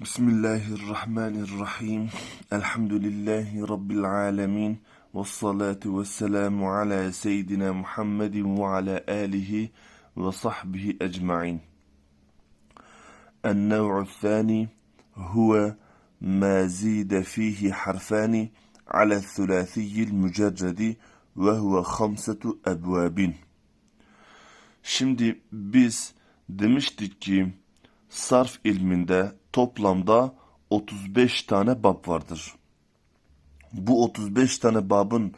بسم الله الرحمن الرحيم الحمد لله رب العالمين والصلاة والسلام على سيدنا محمد وعلى آله وصحبه أجمعين النوع الثاني هو ما زيد فيه حرفان على الثلاثي المجرد وهو خمسة أبواب Şimdi biz demiştik صرف المنده toplamda 35 tane bab vardır. Bu 35 tane babın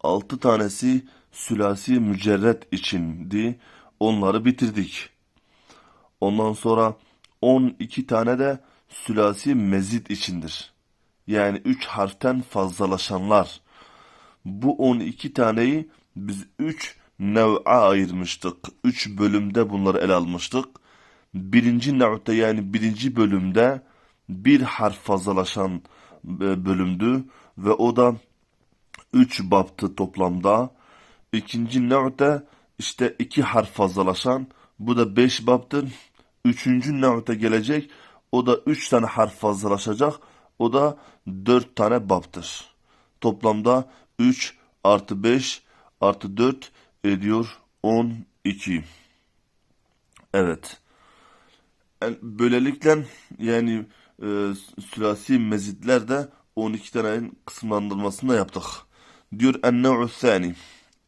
6 tanesi sülasi mücerret içindi. Onları bitirdik. Ondan sonra 12 tane de sülasi mezit içindir. Yani 3 harften fazlalaşanlar. Bu 12 taneyi biz 3 nev'a ayırmıştık. 3 bölümde bunları ele almıştık. Birinci nev'te yani birinci bölümde bir harf fazlalaşan e, bölümdü ve o da 3 baptı toplamda. İkinci nev'te işte iki harf fazlalaşan bu da 5 baptır. Üçüncü nev'te gelecek o da 3 tane harf fazlalaşacak o da 4 tane baptır. Toplamda 3 artı 5 artı 4 ediyor 12. Evet. Böylelikle yani e, sülasi mezitler de 12 tanenin kısımlandırmasını da yaptık. Diyor en-nev'u thani.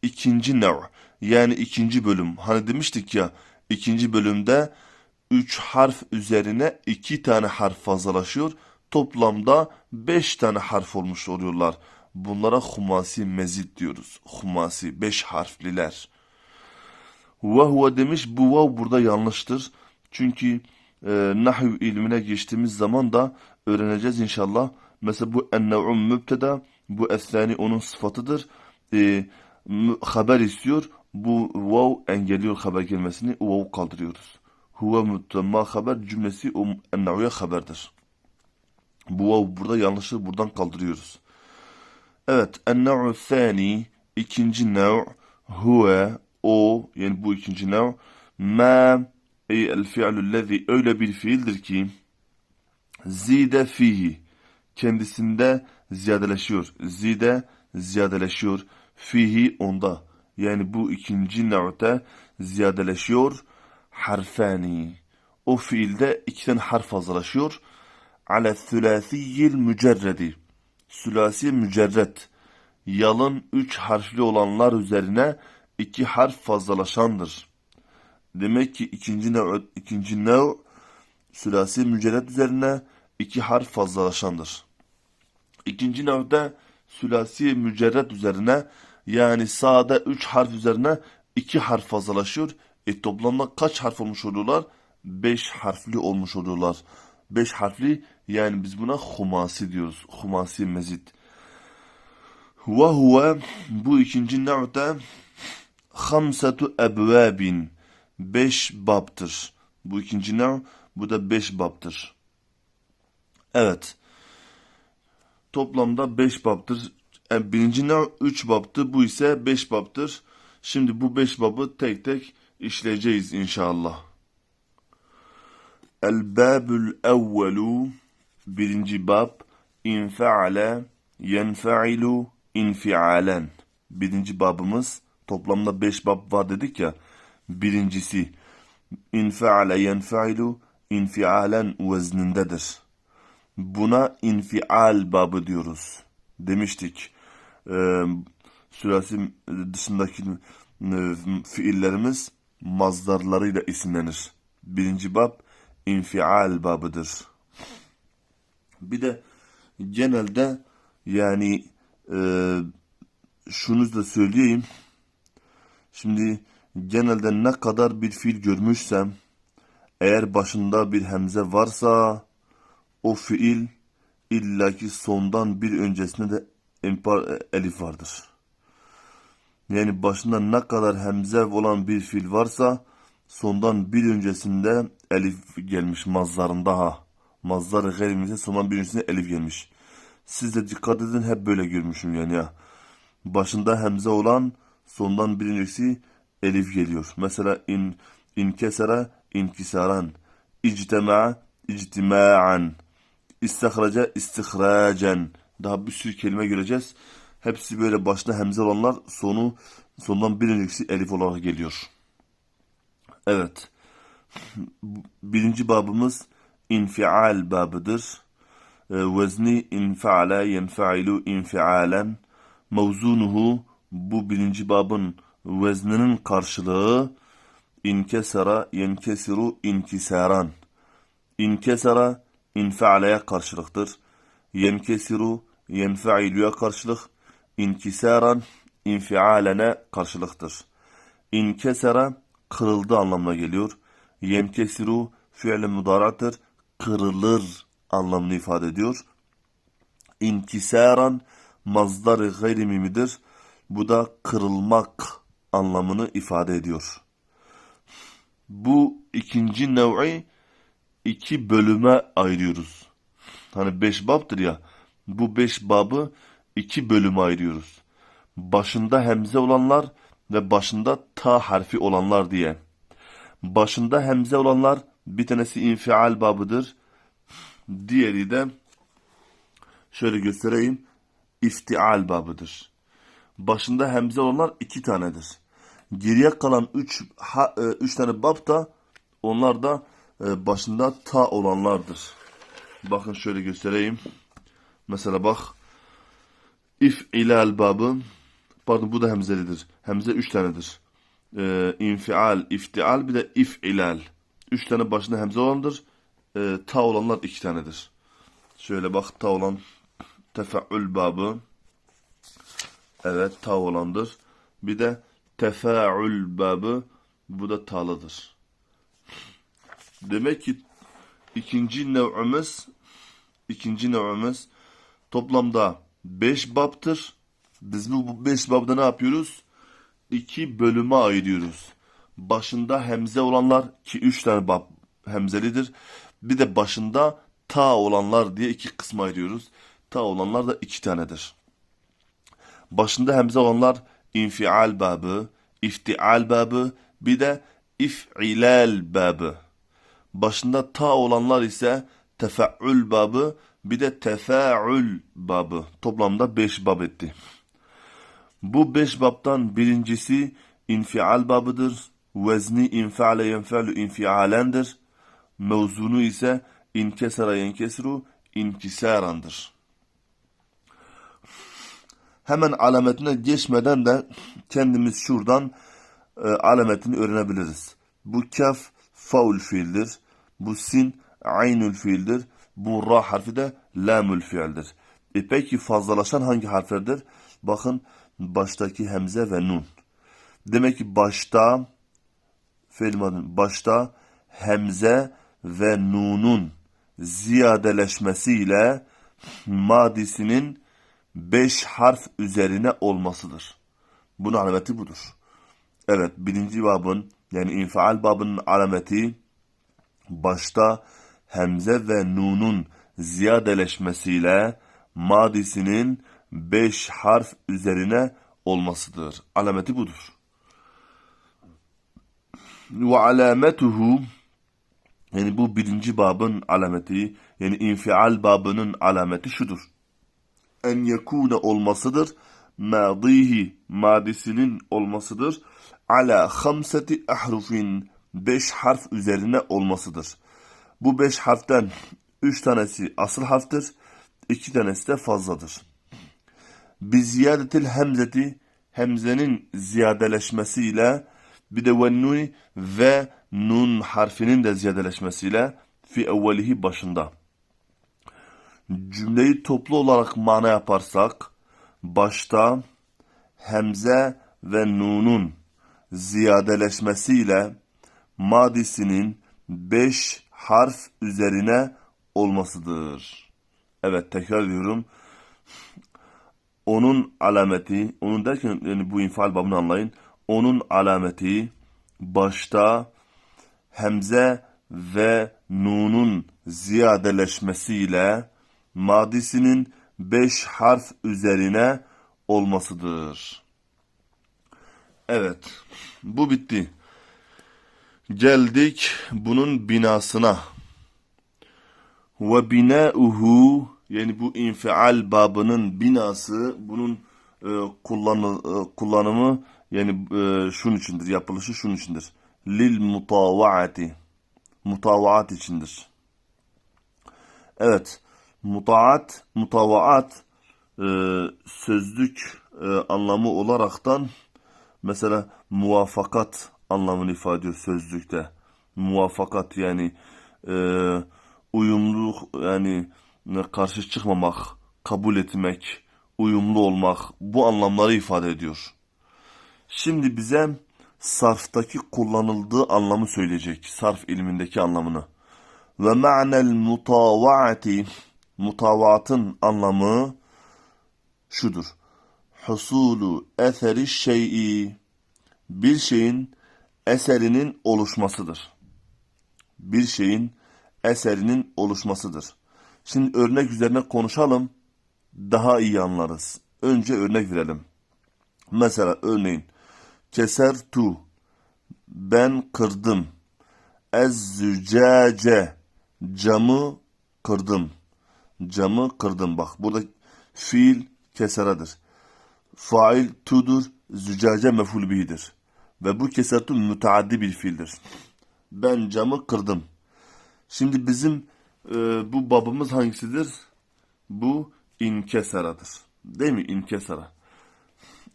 İkinci nev. Yani ikinci bölüm. Hani demiştik ya ikinci bölümde 3 harf üzerine 2 tane harf fazlalaşıyor. Toplamda 5 tane harf olmuş oluyorlar. Bunlara humasi mezit diyoruz. Humasi 5 harfliler. Ve huve demiş bu vav burada yanlıştır. Çünkü e, nahiv ilmine geçtiğimiz zaman da öğreneceğiz inşallah. Mesela bu ennev'un mübteda, bu esnani onun sıfatıdır. E, haber istiyor. Bu vav engelliyor haber gelmesini. O vav kaldırıyoruz. Huve mütemma haber cümlesi o ennev'ye haberdir. Bu vav burada yanlışı buradan kaldırıyoruz. Evet, ennev'u thani ikinci nev huve o yani bu ikinci nev ma ey el fi'lüllezi öyle bir fiildir ki zide fihi kendisinde ziyadeleşiyor. Zide ziyadeleşiyor. Fihi onda. Yani bu ikinci nev'te ziyadeleşiyor. Harfani. O fiilde iki tane harf fazlalaşıyor. Ale thülâsiyyil mücerredi. Sülasi mücerret. Yalın üç harfli olanlar üzerine iki harf fazlalaşandır. Demek ki ikinci nev, ikinci nev sülasi mücerret üzerine iki harf fazlalaşandır. İkinci nevde sülasi mücerret üzerine yani sağda üç harf üzerine iki harf fazlalaşıyor. E toplamda kaç harf olmuş oluyorlar? Beş harfli olmuş oluyorlar. Beş harfli yani biz buna humasi diyoruz. Humasi mezit. Ve huve bu ikinci nevde hamsetu ebvabin. Beş babtır. Bu ikinci nev, bu da beş babtır. Evet. Toplamda beş babtır. Yani birinci nev üç babtı, bu ise beş babtır. Şimdi bu beş babı tek tek işleyeceğiz inşallah. El-babul evvelu birinci bab infeale yenfeilu infialen. Birinci babımız toplamda beş bab var dedik ya. Birincisi infeale yenfeilu infialen veznindedir. Buna infial babı diyoruz. Demiştik. Ee, süresi dışındaki e, fiillerimiz mazdarlarıyla isimlenir. Birinci bab infial babıdır. Bir de genelde yani e, şunu da söyleyeyim. Şimdi genelde ne kadar bir fiil görmüşsem eğer başında bir hemze varsa o fiil illaki sondan bir öncesinde de empar, elif vardır. Yani başında ne kadar hemze olan bir fiil varsa sondan bir öncesinde elif gelmiş mazlarında ha. Mazlar-ı gayrimize sondan bir öncesinde elif gelmiş. Siz de dikkat edin hep böyle görmüşüm yani ya. Başında hemze olan sondan bir öncesi elif geliyor. Mesela in inkesara inkisaran, ictema ictima'an. İstihraca, istihracen. Daha bir sürü kelime göreceğiz. Hepsi böyle başına hemze olanlar sonu sondan bir öncekisi elif olarak geliyor. Evet. Birinci babımız infial babıdır. E, Vezni infa'ale yenfa'ilu infialen. Mevzunuhu bu birinci babın vezninin karşılığı inkesara yenkesiru inkisaran. İnkesara infa'leye karşılıktır. Yenkesiru yenfa'iluya karşılık. İnkisaran infialene karşılıktır. İnkesara kırıldı anlamına geliyor. Yenkesiru fiil mudarattır. Kırılır anlamını ifade ediyor. İnkisaran mazdarı gayri mimidir. Bu da kırılmak anlamını ifade ediyor. Bu ikinci nev'i iki bölüme ayırıyoruz. Hani beş babdır ya. Bu beş babı iki bölüme ayırıyoruz. Başında hemze olanlar ve başında ta harfi olanlar diye. Başında hemze olanlar bir tanesi infial babıdır. Diğeri de şöyle göstereyim. İftial babıdır. Başında hemze olanlar iki tanedir. Geriye kalan üç, ha, e, üç tane bab da onlar da e, başında ta olanlardır. Bakın şöyle göstereyim. Mesela bak. İf ilal babı pardon bu da hemzelidir. Hemze üç tanedir. E, infial, iftial bir de if ilal. Üç tane başında hemze olandır. E, ta olanlar iki tanedir. Şöyle bak ta olan tefeül babı. Evet ta olandır. Bir de tefaül babı. Bu da ta'lıdır. Demek ki ikinci nev'imiz ikinci nev'imiz toplamda beş babtır. Biz bu beş babda ne yapıyoruz? İki bölüme ayırıyoruz. Başında hemze olanlar ki üç tane bab hemzelidir. Bir de başında ta olanlar diye iki kısma ayırıyoruz. Ta olanlar da iki tanedir. Başında hemze olanlar infial babı, iftial babı, bir de if'ilal babı. Başında ta olanlar ise tefeül babı, bir de tefaül babı. Toplamda beş bab etti. Bu beş babtan birincisi infial babıdır. Vezni infale yenfe'lu infialendir. Mevzunu ise inkesara yenkesru inkisarandır. Hemen alametine geçmeden de kendimiz şuradan e, alametini öğrenebiliriz. Bu kaf faul fiildir. Bu sin aynül fiildir. Bu ra harfi de lamül fiildir. E peki fazlalaşan hangi harflerdir? Bakın baştaki hemze ve nun. Demek ki başta fiil başta hemze ve nunun ziyadeleşmesiyle madisinin beş harf üzerine olmasıdır. Bunun alameti budur. Evet birinci babın yani infial babının alameti başta hemze ve nunun ziyadeleşmesiyle madisinin beş harf üzerine olmasıdır. Alameti budur. Ve alametuhu yani bu birinci babın alameti yani infial babının alameti şudur. En yekune olmasıdır. Madihi madisinin olmasıdır. Ala hamseti ahrufin beş harf üzerine olmasıdır. Bu beş harften üç tanesi asıl harftir. iki tanesi de fazladır. Bi ziyadetil hemzeti hemzenin ziyadeleşmesiyle bir de vennuni ve nun harfinin de ziyadeleşmesiyle fi evvelihi başında. Cümleyi toplu olarak mana yaparsak başta hemze ve nunun ziyadeleşmesiyle madisinin beş harf üzerine olmasıdır. Evet tekrar diyorum. Onun alameti, onun derken yani bu infal babını anlayın. Onun alameti başta hemze ve nunun ziyadeleşmesiyle madisinin beş harf üzerine olmasıdır. Evet, bu bitti. Geldik bunun binasına. Ve binauhu yani bu infial babının binası bunun e, kullanı, e, kullanımı yani e, şunun içindir yapılışı şunun içindir. Lil mutavaati mutavaat içindir. Evet mutaat mutavaat e, sözlük e, anlamı olaraktan mesela muvafakat anlamını ifade ediyor sözlükte. Muvafakat yani e, uyumlu yani ne, karşı çıkmamak, kabul etmek, uyumlu olmak bu anlamları ifade ediyor. Şimdi bize sarftaki kullanıldığı anlamı söyleyecek. Sarf ilmindeki anlamını. Ve ma'nel mutavaati mutavaatın anlamı şudur. Husulu eseri şey'i bir şeyin eserinin oluşmasıdır. Bir şeyin eserinin oluşmasıdır. Şimdi örnek üzerine konuşalım. Daha iyi anlarız. Önce örnek verelim. Mesela örneğin keser tu ben kırdım. Ez zücace camı kırdım. Camı kırdım. Bak burada fiil keseradır. Fail tudur, zücace meful bihidir. Ve bu kesertu müteaddi bir fiildir. Ben camı kırdım. Şimdi bizim e, bu babımız hangisidir? Bu inkeseradır. Değil mi? İnkesera.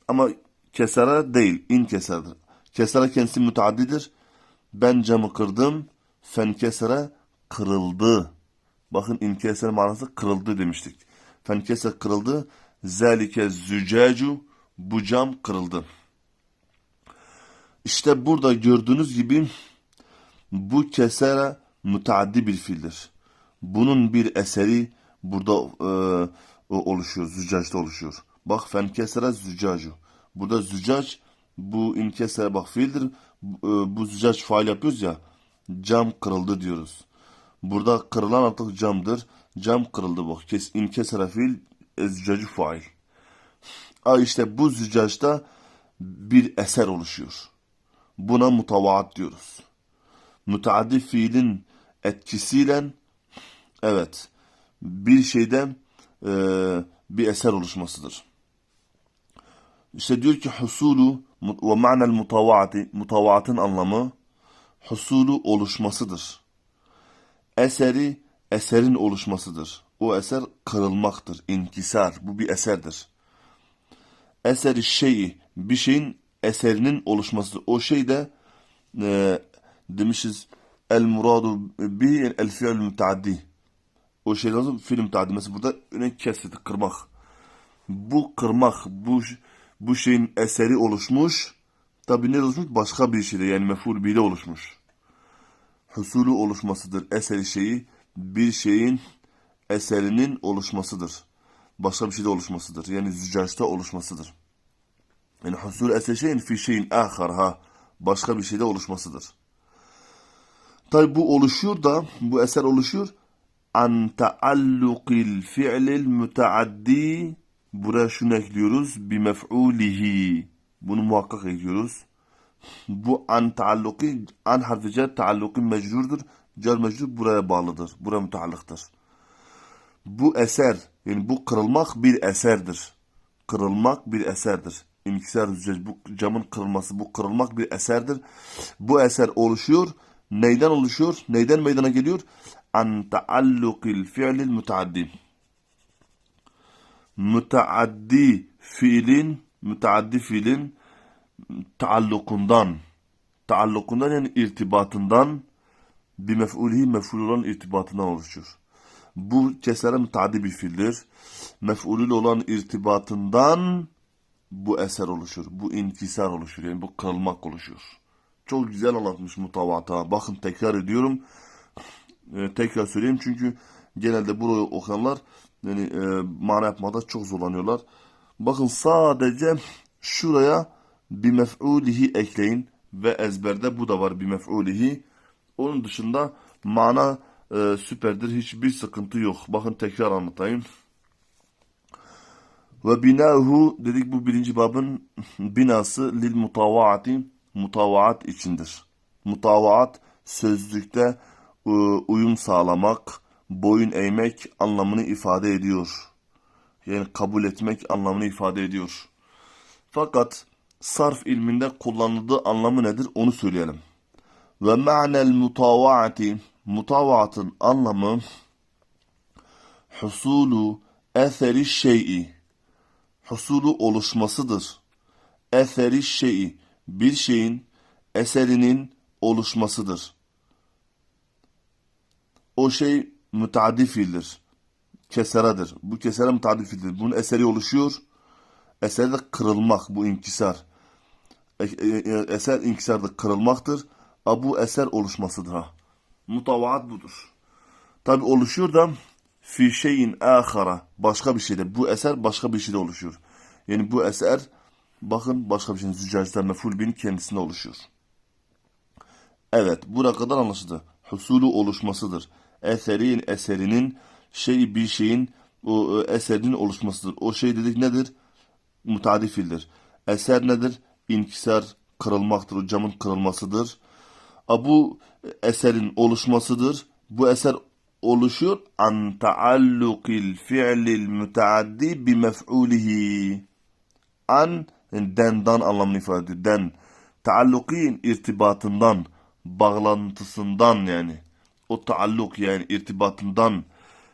Ama kesera değil, inkeseradır. Kesera kendisi müteaddidir. Ben camı kırdım, fenkesera kırıldı. Bakın inkesera manası kırıldı demiştik. Fenkesera kırıldı, zelike zücacu, bu cam kırıldı. İşte burada gördüğünüz gibi bu kesera müteaddi bir fiildir. Bunun bir eseri burada e, oluşuyor, züccacda oluşuyor. Bak fen kesera züccacu. Burada züccac bu inkesere bak fiildir. Bu, e, bu züccac faal yapıyoruz ya. Cam kırıldı diyoruz. Burada kırılan artık camdır. Cam kırıldı bak. Kes, inkesere fiil e, züccacu fail. A işte bu züccacda bir eser oluşuyor. Buna mutavaat diyoruz. Müteaddi fiilin etkisiyle evet bir şeyden e, bir eser oluşmasıdır. İşte diyor ki husulu ve ma'nel mutavaati mutavaatın anlamı husulu oluşmasıdır. Eseri eserin oluşmasıdır. O eser kırılmaktır, inkisar. Bu bir eserdir. Eseri şeyi bir şeyin eserinin oluşmasıdır. O şey de e, demişiz el muradu bi el fiil müteaddi. O şey lazım fiil müteaddi. Mesela burada öne kesreti kırmak. Bu kırmak bu bu şeyin eseri oluşmuş. Tabi ne oluşmuş? Başka bir şeyde yani meful bile oluşmuş. Husulü oluşmasıdır. Eseri şeyi bir şeyin eserinin oluşmasıdır. Başka bir şeyde oluşmasıdır. Yani züccaçta oluşmasıdır. Yani husul eser şeyin fi şeyin ahar ha. Başka bir şeyde oluşmasıdır. Tabi bu oluşuyor da bu eser oluşuyor. An taallukil fi'lil müteaddi Buraya şunu ekliyoruz. Bi mef'ulihi. Bunu muhakkak ekliyoruz. Bu an taalluki an harfi cer taalluki mecrurdur. Cer mecrur buraya bağlıdır. Buraya müteallıktır. Bu eser yani bu kırılmak bir eserdir. Kırılmak bir eserdir. İnkisar züccac bu camın kırılması bu kırılmak bir eserdir. Bu eser oluşuyor. Neyden oluşuyor? Neyden meydana geliyor? An taallukil fi'lil müteaddi müteaddi fiilin müteaddi fiilin taallukundan taallukundan yani irtibatından bir mef'ulihi mef'ul olan irtibatından oluşur. Bu kesere müteaddi bir fiildir. Mef'ulüyle olan irtibatından bu eser oluşur. Bu inkisar oluşur. Yani bu kırılmak oluşur. Çok güzel anlatmış mutavata. Bakın tekrar ediyorum. Ee, tekrar söyleyeyim çünkü genelde burayı okuyanlar yani e, mana yapmada çok zorlanıyorlar. Bakın sadece şuraya bir mef'ulihi ekleyin ve ezberde bu da var bir mef'ulihi. Onun dışında mana e, süperdir. Hiçbir sıkıntı yok. Bakın tekrar anlatayım. Ve binahu dedik bu birinci babın binası lil mutavaati mutavaat içindir. Mutavaat sözlükte e, uyum sağlamak, boyun eğmek anlamını ifade ediyor. Yani kabul etmek anlamını ifade ediyor. Fakat sarf ilminde kullanıldığı anlamı nedir onu söyleyelim. Ve ma'nel mutavaati mutavaatın anlamı husulu eseri şey'i husulu oluşmasıdır. Eseri şey'i bir şeyin eserinin oluşmasıdır. O şey müteaddi fiildir. Keseradır. Bu kesere müteaddi fiildir. Bunun eseri oluşuyor. Eseri de kırılmak bu inkisar. E- e- Eser inkisarda kırılmaktır. A bu eser oluşmasıdır ha. Mutavaat budur. Tabi oluşuyor da fi şeyin ahara başka bir şeyde. Bu eser başka bir şeyde oluşuyor. Yani bu eser bakın başka bir şeyin züccaciden meful bin kendisinde oluşuyor. Evet, buraya kadar anlaşıldı. Husulü oluşmasıdır. Eserin eserinin şey bir şeyin o e, eserinin oluşmasıdır. O şey dedik nedir? Mutadifildir. Eser nedir? İnkisar kırılmaktır. Camın kırılmasıdır. Bu eserin oluşmasıdır. Bu eser oluşuyor an taallukil fi'lil müteaddi bi mef'ulihi. An dendan anlamını ifade ediyor. Den. Taallukin irtibatından, bağlantısından yani. O taalluk yani irtibatından.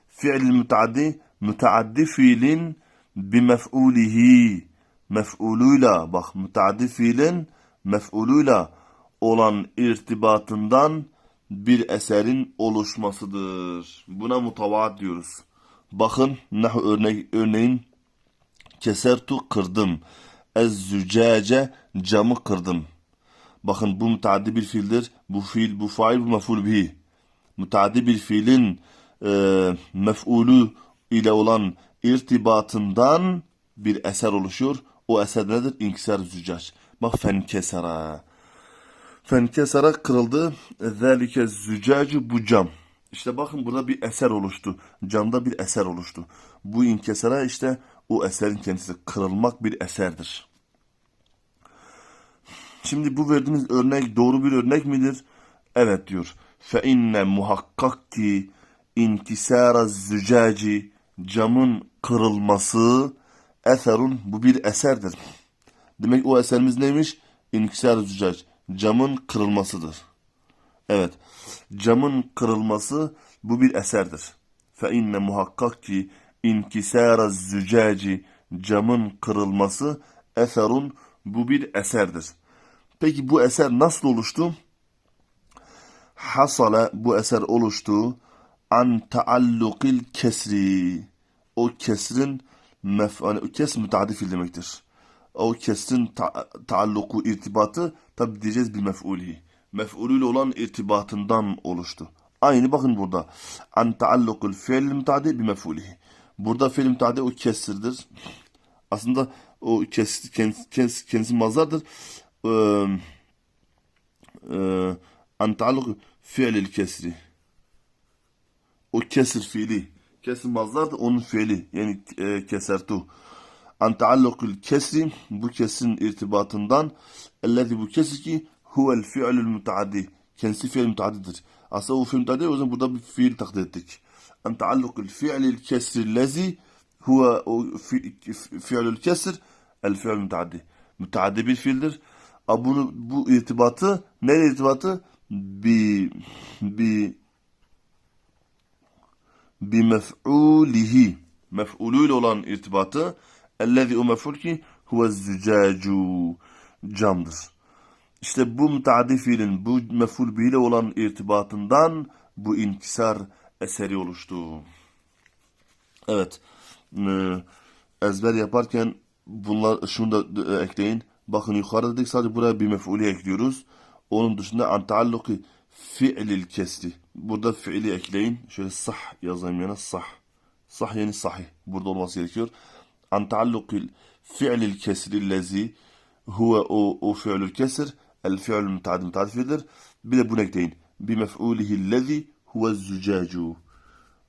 Fi'l müteaddi, müteaddi fiilin bi mef'ulihi. Mef'uluyla, bak müteaddi fiilin mef'uluyla olan irtibatından bir eserin oluşmasıdır. Buna mutavaat diyoruz. Bakın nahu örnek, örneğin kesertu kırdım. Ez-zücace camı kırdım. Bakın bu müteaddi bir fiildir. Bu fiil, bu fail, bu mef'ul bihi. Müteaddi bir fiilin e, mef'ulü ile olan irtibatından bir eser oluşuyor. O eser nedir? İnkisar züccac. Bak fenkesara. Fenkesara kırıldı. Zelike züccacu bu cam. İşte bakın burada bir eser oluştu. Camda bir eser oluştu. Bu inkesara işte o eserin kendisi kırılmak bir eserdir. Şimdi bu verdiğimiz örnek doğru bir örnek midir? Evet diyor. Fe inne muhakkak ki inkisara zücaci camın kırılması eserun bu bir eserdir. Demek o eserimiz neymiş? İnkisar zücac. Camın kırılmasıdır. Evet. Camın kırılması bu bir eserdir. Fe inne muhakkak ki inkisara zücaci camın kırılması eserun bu bir eserdir. Peki bu eser nasıl oluştu? Hasala bu eser oluştu an taallukil kesri. O kesrin mef yani o kes müteaddi fiil demektir. O kesrin ta taalluku irtibatı tabi diyeceğiz bir mef'uli. Mef'ulüyle olan irtibatından oluştu. Aynı bakın burada. An taallukul fiil müteaddi bir mef'ulihi. Burada fiil müteaddi o kesirdir. Aslında o kes, kendisi, kendisi, kendisi mazardır. Ee, e, an taalluk fiilil kesri. O kesir fiili. Kesir mazlar da onun fiili. Yani e, kesertu. An taallukul kesri bu kesrin irtibatından ellezi bu kesir ki huvel fi'lül müteaddi. Kendisi fiil müteaddidir. Aslında o fiil müteaddi o zaman burada bir fiil takdir ettik. An taallukul fi'lil kesri lezi huve o fi- fi'lül kesir el fi'l müteaddi. Müteaddi bir fiildir. Bunu, bu irtibatı neyle irtibatı? Bi, bi bimef'ulihi mef'ulüyle olan irtibatı ellezi o ki huve zücacu camdır. İşte bu müteaddi fiilin bu mef'ul biyle olan irtibatından bu inkisar eseri oluştu. Evet. e, Ezber yaparken bunlar şunu da e, ekleyin. Bakın yukarıda dedik sadece buraya bir mef'ulü ekliyoruz. Onun dışında an taalluki fi'lil kesri. Burada fiili ekleyin. Şöyle sah yazayım yana sah. Sah yani sahih. Burada olması gerekiyor. An taallukil fi'lil kesri lezi huve o, o fi'lül kesir. El fi'lül müteaddi müteaddifidir. Bir de bunu ekleyin. Bi mef'ulihi lezi huve zücacu.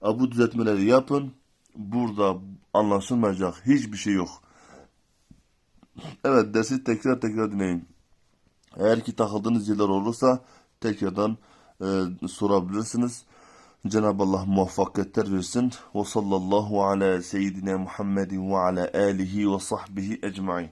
Bu düzeltmeleri yapın. Burada anlaşılmayacak hiçbir şey yok. Evet dersi tekrar tekrar dinleyin. Eğer ki takıldığınız yerler olursa tekrardan e, sorabilirsiniz. Cenab-ı Allah muvaffakiyetler versin. Ve sallallahu ala seyyidina Muhammedin ve ala alihi ve sahbihi ecmain.